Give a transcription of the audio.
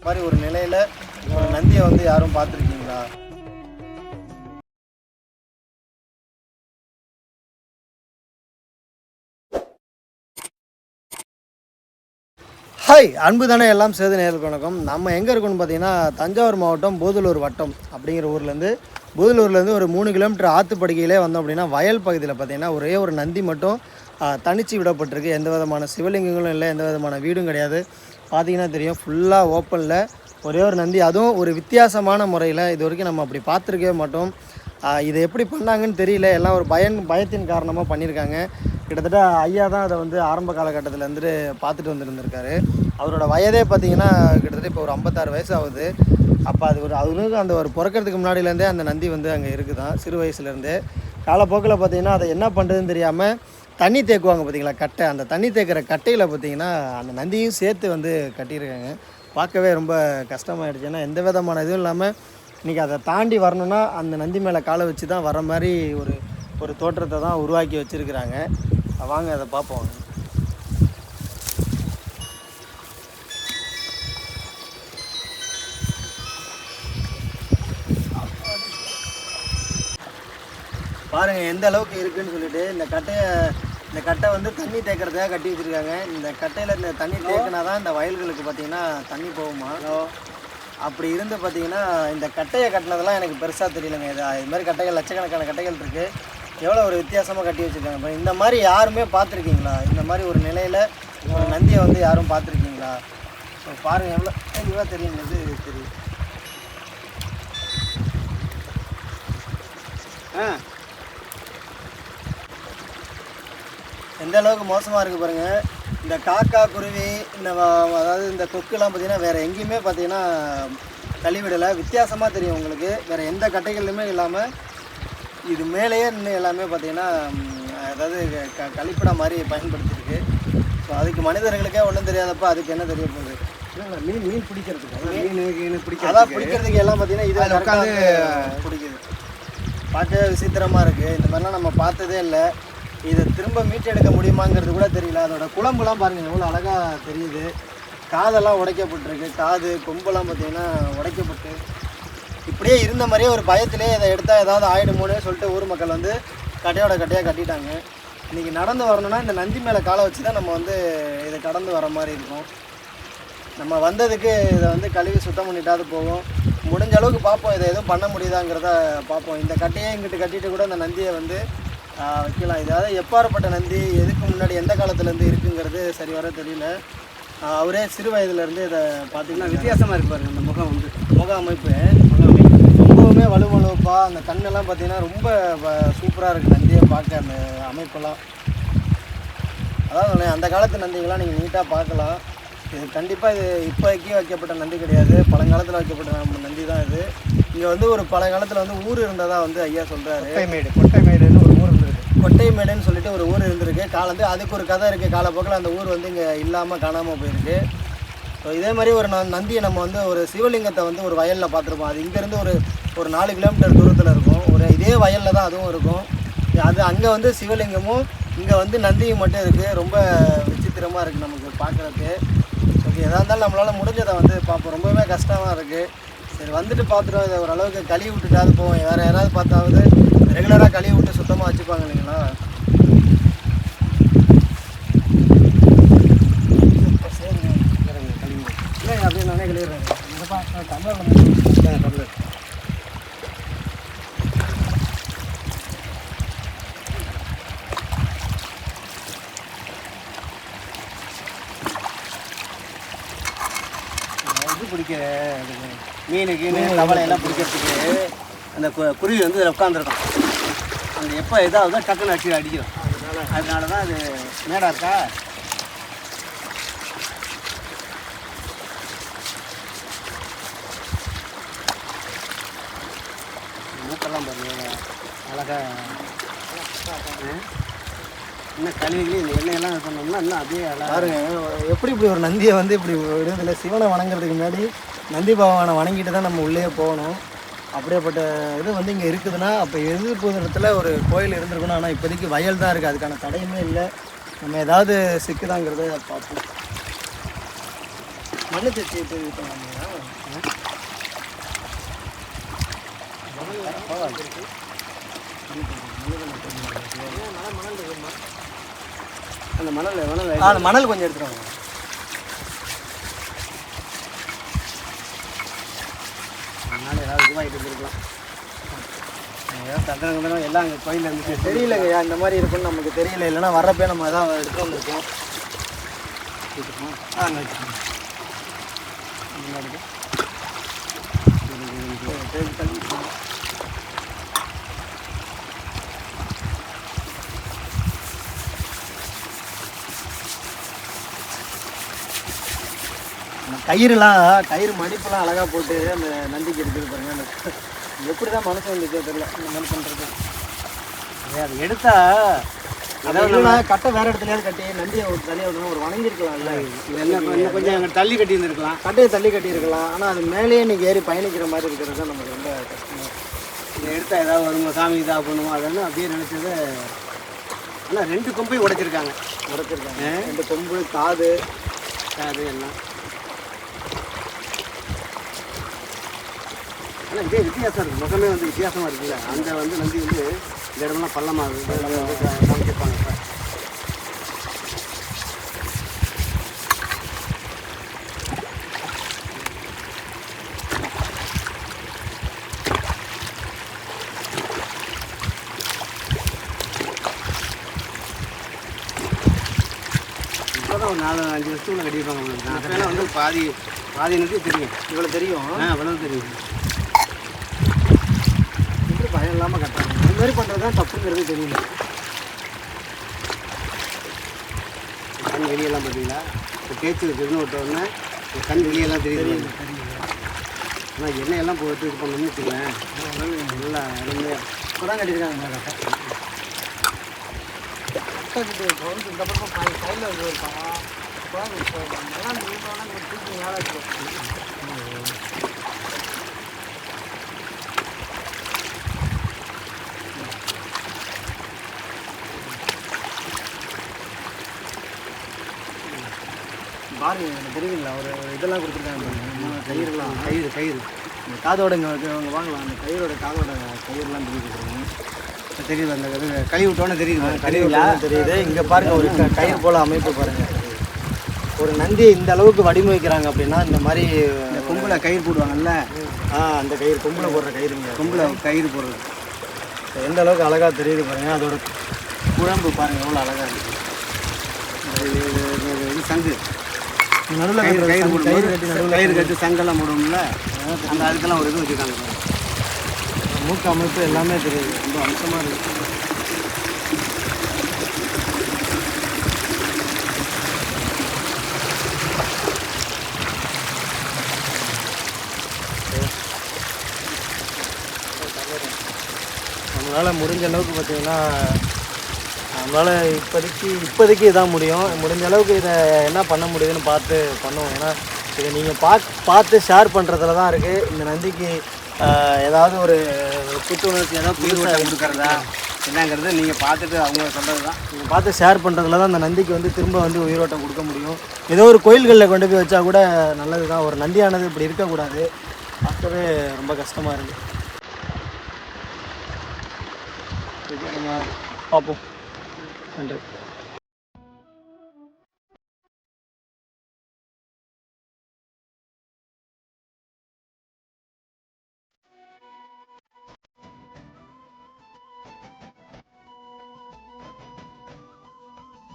மாதிரி ஒரு நிலையில ஒரு நந்தியை வந்து யாரும் பார்த்துருக்கீங்களா? ஹாய் அன்பு தானே எல்லாம் சேது நேருக்கு வணக்கம். நம்ம எங்கே இருக்கோம்னு பார்த்தீங்கன்னா தஞ்சாவூர் மாவட்டம் போதலூர் வட்டம் அப்படிங்கிற ஊர்லேருந்து போதலூர்லேருந்து ஒரு மூணு கிலோமீட்டர் ஆற்றுப்படுகையிலே வந்தோம் அப்படின்னா வயல் பகுதியில் பார்த்தீங்கன்னா ஒரே ஒரு நந்தி மட்டும் தனிச்சு விடப்பட்டிருக்கு. எந்த விதமான சிவலிங்கங்களும் இல்லை எந்த விதமான வீடும் கிடையாது. பார்த்தீங்கன்னா தெரியும் ஃபுல்லாக ஓப்பனில் ஒரே ஒரு நந்தி. அதுவும் ஒரு வித்தியாசமான முறையில் இது வரைக்கும் நம்ம அப்படி பார்த்துருக்கவே மாட்டோம். இதை எப்படி பண்ணாங்கன்னு தெரியல. எல்லாம் ஒரு பயன் பயத்தின் காரணமாக பண்ணியிருக்காங்க. கிட்டத்தட்ட ஐயா தான் அதை வந்து ஆரம்ப காலகட்டத்தில் வந்துட்டு பார்த்துட்டு வந்துருந்துருக்காரு. அவரோட வயதே பார்த்தீங்கன்னா கிட்டத்தட்ட இப்போ ஒரு ஐம்பத்தாறு வயசு ஆகுது. அப்போ அது ஒரு அவருக்கு அந்த ஒரு பிறக்கிறதுக்கு முன்னாடியிலேருந்தே அந்த நந்தி வந்து அங்கே இருக்குதான் சிறு வயசுலேருந்தே காலப்போக்கில் பார்த்தீங்கன்னா அதை என்ன பண்ணுறதுன்னு தெரியாமல் தண்ணி தேக்குவாங்க பார்த்தீங்களா? கட்டை. அந்த தண்ணி தேக்கிற கட்டையில் பார்த்தீங்கன்னா அந்த நந்தியும் சேர்த்து வந்து கட்டியிருக்காங்க. பார்க்கவே ரொம்ப கஷ்டமாயிடுச்சு. ஏன்னா எந்த விதமான இதுவும் இல்லாமல் இன்றைக்கி அதை தாண்டி வரணும்னா அந்த நந்தி மேலே காலை வச்சு தான் வர மாதிரி ஒரு ஒரு தோற்றத்தை தான் உருவாக்கி வச்சுருக்கிறாங்க. வாங்க அதை பார்ப்போம். பாருங்கள் எந்த அளவுக்கு இருக்குன்னு சொல்லிட்டு இந்த கட்டையை இந்த கட்டை வந்து தண்ணி தேக்கிறதுக்காக கட்டி வச்சிருக்காங்க. இந்த கட்டையில் இந்த தண்ணி தேக்கினா தான் இந்த வயல்களுக்கு பார்த்தீங்கன்னா தண்ணி போகுமா? அப்படி இருந்து பார்த்தீங்கன்னா இந்த கட்டையை கட்டினதெல்லாம் எனக்கு பெருசாக தெரியலங்க. இது இது மாதிரி கட்டைகள் லட்சக்கணக்கான கட்டைகள் இருக்குது எவ்வளோ ஒரு வித்தியாசமாக கட்டி வச்சுருக்காங்க இப்போ இந்த மாதிரி யாருமே பார்த்துருக்கீங்களா? இந்த மாதிரி ஒரு நிலையில் ஒரு நந்தியை வந்து யாரும் பார்த்துருக்கீங்களா? ஸோ பாருங்கள் எவ்வளோ இதுவாக தெரியுங்க இது தெரியும் ஆ. எந்த அளவுக்கு மோசமாக இருக்குது பாருங்கள் இந்த காக்கா குருவி இந்த அதாவது இந்த கொக்குலாம் பார்த்தீங்கன்னா வேறு எங்கேயுமே பார்த்தீங்கன்னா கழிவிடலை வித்தியாசமாக தெரியும் உங்களுக்கு. வேறு எந்த கட்டைகள்லையுமே இல்லாமல் இது மேலேயே நின்று எல்லாமே பார்த்தீங்கன்னா அதாவது க கழிப்பிட மாதிரி பயன்படுத்தியிருக்கு. ஸோ அதுக்கு மனிதர்களுக்கே ஒன்றும் தெரியாதப்ப அதுக்கு என்ன தெரிய போகுது? மீன் மீன் பிடிக்கிறதுக்கு. மீன் மீன் அதான் பிடிக்கிறதுக்கு எல்லாம் பார்த்தீங்கன்னா இது உட்காந்து பிடிக்குது. பார்க்கவே விசித்திரமாக இருக்குது இந்த மாதிரிலாம் நம்ம பார்த்ததே இல்லை. இதை திரும்ப மீட்டெடுக்க முடியுமாங்கிறது கூட தெரியல. அதோட குழம்புலாம் பாருங்கள் எவ்வளோ அழகாக தெரியுது. காதெல்லாம் உடைக்கப்பட்டிருக்கு. காது கொம்பெல்லாம் பார்த்தீங்கன்னா உடைக்கப்பட்டு. இப்படியே இருந்த மாதிரியே ஒரு பயத்திலே இதை எடுத்தால் ஏதாவது ஆயிடுமோனே சொல்லிட்டு ஊர் மக்கள் வந்து கட்டையோட கட்டையாக கட்டிட்டாங்க. இன்றைக்கி நடந்து வரணும்னா இந்த நந்தி மேலே காலை வச்சு தான் நம்ம வந்து இதை கடந்து வர மாதிரி இருக்கும். நம்ம வந்ததுக்கு இதை வந்து கழுவி சுத்தம் பண்ணிட்டாது போவோம். முடிஞ்ச அளவுக்கு பார்ப்போம். இதை எதுவும் பண்ண முடியுதாங்கிறத பார்ப்போம். இந்த கட்டையை இங்கிட்டு கட்டிட்டு கூட இந்த நந்தியை வந்து வைக்கலாம். இது அதாவது எப்பாறுப்பட்ட நந்தி எதுக்கு முன்னாடி எந்த காலத்துலேருந்து இருக்குங்கிறது சரி வர தெரியல. அவரே சிறு வயதுலேருந்து இதை பார்த்தீங்கன்னா வித்தியாசமாக இருக்கு பாருங்க இந்த முகம் வந்து. முக அமைப்பு. ரொம்பவுமே வலுவலுப்பாக அந்த கண்ணெல்லாம் பார்த்தீங்கன்னா ரொம்ப சூப்பராக இருக்குது நந்தியை பார்க்க அந்த அமைப்பெல்லாம். அதான் அந்த காலத்து நந்திகள்லாம் நீங்கள் நீட்டாக பார்க்கலாம். இது கண்டிப்பாக இது இப்போக்கி வைக்கப்பட்ட நந்தி கிடையாது. பழங்காலத்தில் வைக்கப்பட்ட நம்ம நந்தி தான் இது. இங்கே வந்து ஒரு பழங்காலத்தில் வந்து ஊர் இருந்ததா வந்து ஐயா சொல்கிறாரு கொட்டைமேடு கொட்டைமேடுன்னு ஒரு ஊர் இருந்திருக்கு சொல்லிட்டு ஒரு ஊர் இருந்திருக்கு. காலந்து அதுக்கு ஒரு கதை இருக்குது காலப்போக்கில் அந்த ஊர் வந்து இங்கே இல்லாமல் காணாமல் போயிருக்கு. ஸோ இதே மாதிரி ஒரு நந்தியை நம்ம வந்து ஒரு சிவலிங்கத்தை வந்து ஒரு வயலில் பார்த்துருப்போம். அது இங்கேருந்து ஒரு ஒரு நாலு கிலோமீட்டர் தூரத்தில் இருக்கும். ஒரு இதே வயலில் தான் அதுவும் இருக்கும். அது அங்கே வந்து சிவலிங்கமும் இங்கே வந்து நந்தியும் மட்டும் இருக்குது ரொம்ப விசித்திரமாக இருக்குது நமக்கு பார்க்குறதுக்கு. ஓகே எதாக இருந்தாலும் நம்மளால் முடிஞ்சதை வந்து பார்ப்போம். ரொம்பவே கஷ்டமாக இருக்குது சரி வந்துட்டு பார்த்துட்டோம். இதை ஓரளவுக்கு கழுவி விட்டுட்டாவது போவோம். வேறு யாராவது பார்த்தாவது ரெகுலராக கழுவி விட்டு சுத்தமாக வச்சுப்பாங்க இல்லைங்களா இல்லை அப்படியே நானே கழுவிடுறேன் தமிழ் இது பிடிக்க? மீன் கீனு தவளை எல்லாம் பிடிக்கிறதுக்கு அந்த கு- குருவி வந்து இதில் உட்காந்துருக்கும் அந்த எப்போ இதாகுதோ டக்குன்னு அடிச்சு அடிக்கிறோம் அதனால தான் அது மேடாக இருக்கா? மூக்கெல்லாம் பாருங்க அழகா. ஆ? இன்னும் கழுவி இந்த எண்ணெயெல்லாம் சொன்னோம்னா இன்னும் அப்படியே அழகா பாருங்க எப்படி இப்படி ஒரு நந்தியை வந்து இப்படி விடுதலை சிவனை வணங்குறதுக்கு முன்னாடி நந்தி பகவானை வணங்கிட்டு தான் நம்ம உள்ளே போகணும். அப்படியேப்பட்ட இது வந்து இங்கே இருக்குதுன்னா அப்போ எதிர்ப்புறத்தில் ஒரு கோயில் இருந்திருக்கணும் ஆனால் இப்போதைக்கு வயல் தான் இருக்குது அதுக்கான தடையுமே இல்லை. நம்ம ஏதாவது சிக்குதாங்கிறத பார்ப்போம். மண்ணு தச்சு இது பண்ணலாமா? அந்த மணல் மணல் அந்த மணல் கொஞ்சம் எடுத்துருவாங்க அதனால ஏதாவது இதுவாகிட்டு இருந்திருக்கலாம் ஏதாவது தந்திரம் கந்திரம் எல்லாம் அங்கே கோயிலில் இருந்துச்சு தெரியலங்கய்யா இந்த மாதிரி இருக்கும்னு நமக்கு தெரியல. இல்லைன்னா வர்றப்பே நம்ம எதாவது எடுத்து வந்திருக்கோம். ஆ அங்க வச்சுக்கோங்க. சரி, தள்ளி வச்சுக்கோங்க. அந்த கயிறுலாம் கயிறு மடிப்பெல்லாம் அழகாக போட்டு அந்த நந்திக்கு இருக்குது பாருங்க. அந்த எப்படி தான் மனசு வந்துச்சோ தெரியல. இந்த மாதிரி பண்ணுறது அது எடுத்தா அதாவது கட்டை வேற இடத்துலயாவது கட்டி நந்தியை ஒரு தனியாக விடணும். ஒரு என்ன இன்னும் கொஞ்சம் அங்கே தள்ளி கட்டி இருந்திருக்கலாம் கட்டையை தள்ளி கட்டியிருக்கலாம். ஆனால் அது மேலேயே இன்னைக்கு ஏறி பயணிக்கிற மாதிரி இருக்கிறது தான் நமக்கு ரொம்ப கஷ்டமா. இதை எடுத்தா ஏதாவது வருமா? சாமி இதாக பண்ணுவோம் அதெல்லாம் அப்படியே நினச்சது ஆனால் ரெண்டு கொம்பையும் உடைச்சிருக்காங்க. உடைச்சிருக்காங்க. ரெண்டு கொம்பு காது. அது எல்லாம். ஆனால் இதே வித்தியாசம் இருக்குது முகமே வந்து வித்தியாசமாக இருக்குல்ல. அந்த வந்து நந்தி வந்து இந்த இடமெல்லாம் பள்ளமாக இருக்குது காமிச்சிருப்பாங்க. இப்ப. இப்போதான் ஒரு நாலு அஞ்சு வருஷத்துக்குள்ள கட்டியிருப்பாங்க உங்களுக்கு. வந்து பாதி பாதி எனக்கு தெரியும். இவ்வளோ தெரியும். ஆ அவ்வளவு தெரியும் எப்படி பயம் இல்லாமல் இந்த மாதிரி பண்ணுறது தான் தப்புங்கிறது தெரியல. கண் வெளியெல்லாம் பார்த்தீங்களா? இப்போ தேய்ச்சல் திரும்ப விட்ட உடனே இந்த கண் வெளியெல்லாம் தெரியுது ஆனால் எண்ணெயெல்லாம் போட்டு இது பண்ணணும்னு வச்சுக்கலேன் நல்லா அருமையாக இப்போ தான் கட்டியிருக்காங்க இந்த பக்கம் கையில் இது இருக்கா இப்போ நல்லா இங்கே தூக்கி மேலே இருக்கும் பாருங்க எனக்கு தெரியுங்களா ஒரு ஒரு இதெல்லாம் கொடுத்துருக்காங்க பாருங்க. கயிறுலாம். கயிறு கயிறு. இந்த காதோட இங்கே அவங்க வாங்கலாம். அந்த கயிறோட காதோட கயிறுலாம் இப்போ தெரியுது அந்த இது கை விட்டோன்னே தெரியுது. கயிறுங்களா தெரியுது. இங்கே பாருங்க ஒரு கயிறு போல அமைப்பு பாருங்க. ஒரு நந்தி இந்த அளவுக்கு வடிவமைக்கிறாங்க அப்படின்னா இந்த மாதிரி இந்த கொம்பில் கயிறு போடுவாங்கல்ல? ஆ அந்த கயிறு கொம்பில் போடுற கயிறுங்க. கொம்பில் கயிறு போடுறது. எந்த அளவுக்கு அழகாக தெரியுது பாருங்க. அதோட குழம்பு பாருங்க எவ்வளோ அழகாக இருக்கு. இது இது- இது- இது சங்கு. நடுவில் கயிறு கயிறு போடும்போது கட்டி கயிறு கட்டி சங்கெல்லாம் போடுவோம்ல அந்த அதுக்கெல்லாம் ஒரு இது வச்சுருக்காங்க. மூக்கு அமைப்பு எல்லாமே தெரியுது. ரொம்ப அம்சமாக இருக்குது நம்மளால் முடிஞ்ச அளவுக்கு பார்த்தீங்கன்னா நம்மளால் இப்போதைக்கு இப்போதைக்கு இதான் முடியும். முடிஞ்ச அளவுக்கு இதை என்ன பண்ண முடியுதுன்னு பார்த்து பண்ணுவோம். ஏன்னா இதை நீங்கள் பாக் பார்த்து ஷேர் பண்ணுறதுல தான் இருக்குது இந்த நந்திக்கு ஏதாவது ஒரு புத்துணர்ச்சி ஏதாவது புதுசாக கொடுக்கறதா? என்னங்கிறது நீங்கள் பார்த்துட்டு அவங்க சொல்கிறது தான். நீங்கள் பார்த்து ஷேர் பண்ணுறதுல தான் அந்த நந்திக்கு வந்து திரும்ப வந்து உயிரோட்டம் கொடுக்க முடியும். ஏதோ ஒரு கோயில்களில் கொண்டு போய் வச்சா கூட நல்லது தான் ஒரு நந்தியானது இப்படி இருக்கக்கூடாது. பார்க்கவே ரொம்ப கஷ்டமாக இருக்குது பார்ப்போம். conduct.